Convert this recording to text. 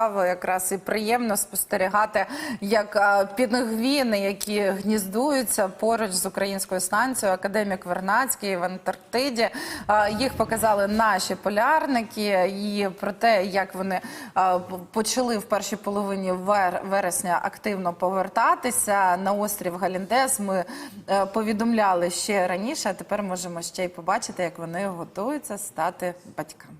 Якраз і приємно спостерігати, як підгвіни, пінгвіни, які гніздуються поруч з українською станцією, академік Вернацький в Антарктиді. Е, їх показали наші полярники, і про те, як вони е, почали в першій половині вересня активно повертатися на острів Галіндес. Ми повідомляли ще раніше, а тепер можемо ще й побачити, як вони готуються стати батьками.